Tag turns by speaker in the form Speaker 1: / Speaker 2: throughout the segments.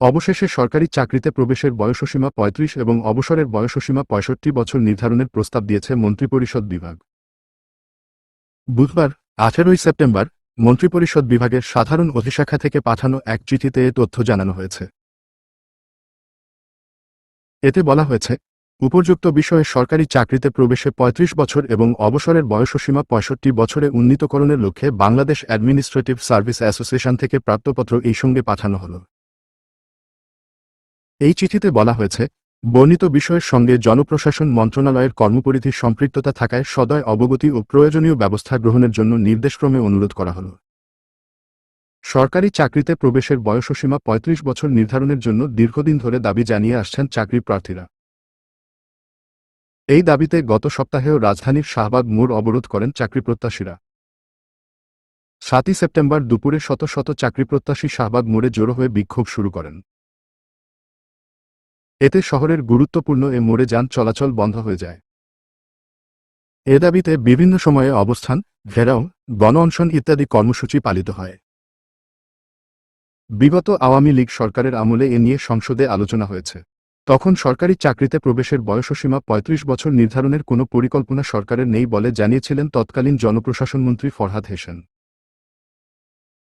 Speaker 1: অবশেষে সরকারি চাকরিতে প্রবেশের বয়সসীমা পঁয়ত্রিশ এবং অবসরের বয়সসীমা পঁয়ষট্টি বছর নির্ধারণের প্রস্তাব দিয়েছে মন্ত্রিপরিষদ বিভাগ। বুধবার, আঠেরোই সেপ্টেম্বর, মন্ত্রিপরিষদ বিভাগের সাধারণ অধিশাখা থেকে পাঠানো এক চিঠিতে এ তথ্য জানানো হয়েছে। এতে বলা হয়েছে, উপযুক্ত বিষয়ে সরকারি চাকরিতে প্রবেশে ৩৫ বছর এবং অবসরের বয়সসীমা পঁয়ষট্টি বছরে উন্নীতকরণের লক্ষ্যে বাংলাদেশ অ্যাডমিনিস্ট্রেটিভ সার্ভিস অ্যাসোসিয়েশন থেকে প্রাপ্তপত্র এই সঙ্গে পাঠানো হল। এই চিঠিতে বলা হয়েছে, বর্ণিত বিষয়ের সঙ্গে জনপ্রশাসন মন্ত্রণালয়ের কর্মপরিধি সম্পৃক্ততা থাকায় সদয় অবগতি ও প্রয়োজনীয় ব্যবস্থা গ্রহণের জন্য নির্দেশক্রমে অনুরোধ করা হল। সরকারি চাকরিতে প্রবেশের বয়সসীমা ৩৫ বছর নির্ধারণের জন্য দীর্ঘদিন ধরে দাবি জানিয়ে আসছেন চাকরি প্রার্থীরা। এই দাবিতে গত সপ্তাহেও রাজধানীর শাহবাগ মোড় অবরোধ করেন চাকরিপ্রত্যাশীরা সাতই সেপ্টেম্বর দুপুরে শত শত চাকরিপ্রত্যাশী শাহবাগ মোড়ে জড়ো হয়ে বিক্ষোভ শুরু করেন। এতে শহরের গুরুত্বপূর্ণ এ মোড়ে যান চলাচল বন্ধ হয়ে যায়। এ দাবিতে বিভিন্ন সময়ে অবস্থান, ঘেরাও গণ অনশন ইত্যাদি কর্মসূচি পালিত হয়। বিগত আওয়ামী লীগ সরকারের আমলে এ নিয়ে সংসদে আলোচনা হয়েছে। তখন সরকারি চাকরিতে প্রবেশের বয়সসীমা ৩৫ বছর নির্ধারণের কোনো পরিকল্পনা সরকারের নেই বলে জানিয়েছিলেন তৎকালীন জনপ্রশাসনমন্ত্রী ফরহাদ হেসেন।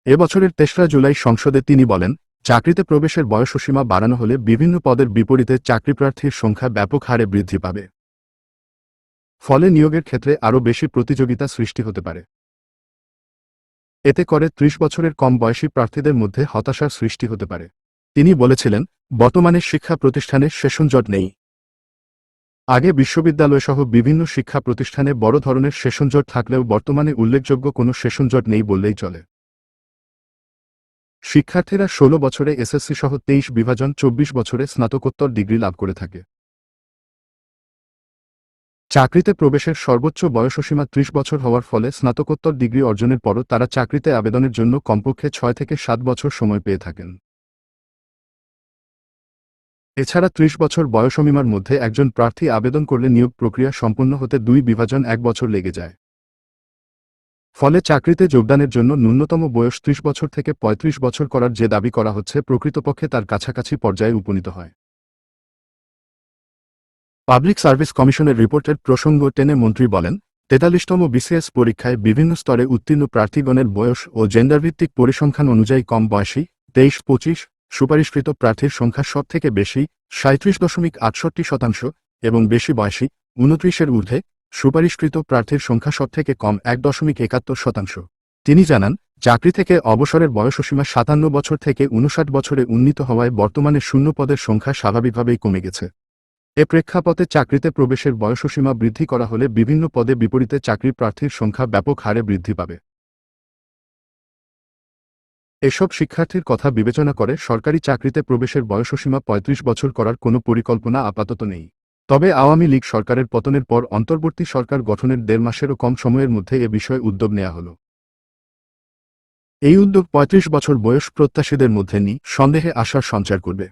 Speaker 1: এবছরের তেসরা জুলাই সংসদে তিনি বলেন চাকরিতে প্রবেশের বয়সসীমা বাড়ানো হলে বিভিন্ন পদের বিপরীতে চাকরিপ্রার্থীর সংখ্যা ব্যাপক হারে বৃদ্ধি পাবে। ফলে নিয়োগের ক্ষেত্রে আরও বেশি প্রতিযোগিতা সৃষ্টি হতে পারে। এতে করে ত্রিশ বছরের কম বয়সী প্রার্থীদের মধ্যে হতাশার সৃষ্টি হতে পারে। তিনি বলেছিলেন, বর্তমানে শিক্ষা প্রতিষ্ঠানে সেশন জট নেই। আগে বিশ্ববিদ্যালয়সহ বিভিন্ন শিক্ষা প্রতিষ্ঠানে বড় ধরনের সেশন জট থাকলেও বর্তমানে উল্লেখযোগ্য কোনো সেশন জট নেই বললেই চলে। শিক্ষার্থীরা ১৬ বছরে এসএসসি সহ তেইশ বিভাজন চব্বিশ বছরে স্নাতকোত্তর ডিগ্রি লাভ করে থাকে। চাকরিতে প্রবেশের সর্বোচ্চ বয়সসীমা ত্রিশ বছর হওয়ার ফলে স্নাতকোত্তর ডিগ্রি অর্জনের পরও তারা চাকরিতে আবেদনের জন্য কমপক্ষে ছয় থেকে সাত বছর সময় পেয়ে থাকেন। এছাড়া ত্রিশ বছর বয়সসীমার মধ্যে একজন প্রার্থী আবেদন করলে নিয়োগ প্রক্রিয়া সম্পন্ন হতে দুই বিভাজন এক বছর লেগে যায়। ফলে চাকরিতে যোগদানের জন্য ন্যূনতম বয়স ত্রিশ বছর থেকে ৩৫ বছর করার যে দাবি করা হচ্ছে, প্রকৃতপক্ষে তার কাছাকাছি পর্যায়ে উপনীত হয়। পাবলিক সার্ভিস কমিশনের রিপোর্টের প্রসঙ্গ টেনে মন্ত্রী বলেন, তেতাল্লিশতম বিসিএস পরীক্ষায় বিভিন্ন স্তরে উত্তীর্ণ প্রার্থীগণের বয়স ও জেন্ডারভিত্তিক পরিসংখ্যান অনুযায়ী কম বয়সী, তেইশ, পঁচিশ, সুপারিশকৃত প্রার্থীর সংখ্যা সব থেকে বেশি সাঁত্রিশ দশমিক আটষট্টি শতাংশ এবং বেশি বয়সী, উনত্রিশের ঊর্ধ্বে সুপারিশকৃত প্রার্থীর সংখ্যা সব থেকে কম এক দশমিক একাত্তর শতাংশ। তিনি জানান, চাকরি থেকে অবসরের বয়সসীমা সাতান্ন বছর থেকে উনষাট বছরে উন্নীত হওয়ায় বর্তমানে শূন্য পদের সংখ্যা স্বাভাবিকভাবেই কমে গেছে। এ প্রেক্ষাপটে চাকরিতে প্রবেশের বয়সসীমা বৃদ্ধি করা হলে বিভিন্ন পদে বিপরীতে চাকরি প্রার্থীর সংখ্যা ব্যাপক হারে বৃদ্ধি পাবে। এসব শিক্ষার্থীর কথা বিবেচনা করে সরকারি চাকরিতে প্রবেশের বয়সসীমা ৩৫ বছর করার কোনো পরিকল্পনা আপাতত নেই। তবে আওয়ামী লীগ সরকারের পতনের পর অন্তর্বর্তী সরকার গঠনের দেড় মাসেরও কম সময়ের মধ্যে এ বিষয়ে উদ্যোগ নেওয়া হল। এই উদ্যোগ ৩৫ বছর বয়স প্রত্যাশীদের মধ্যে নি সন্দেহে আশার সঞ্চার করবে।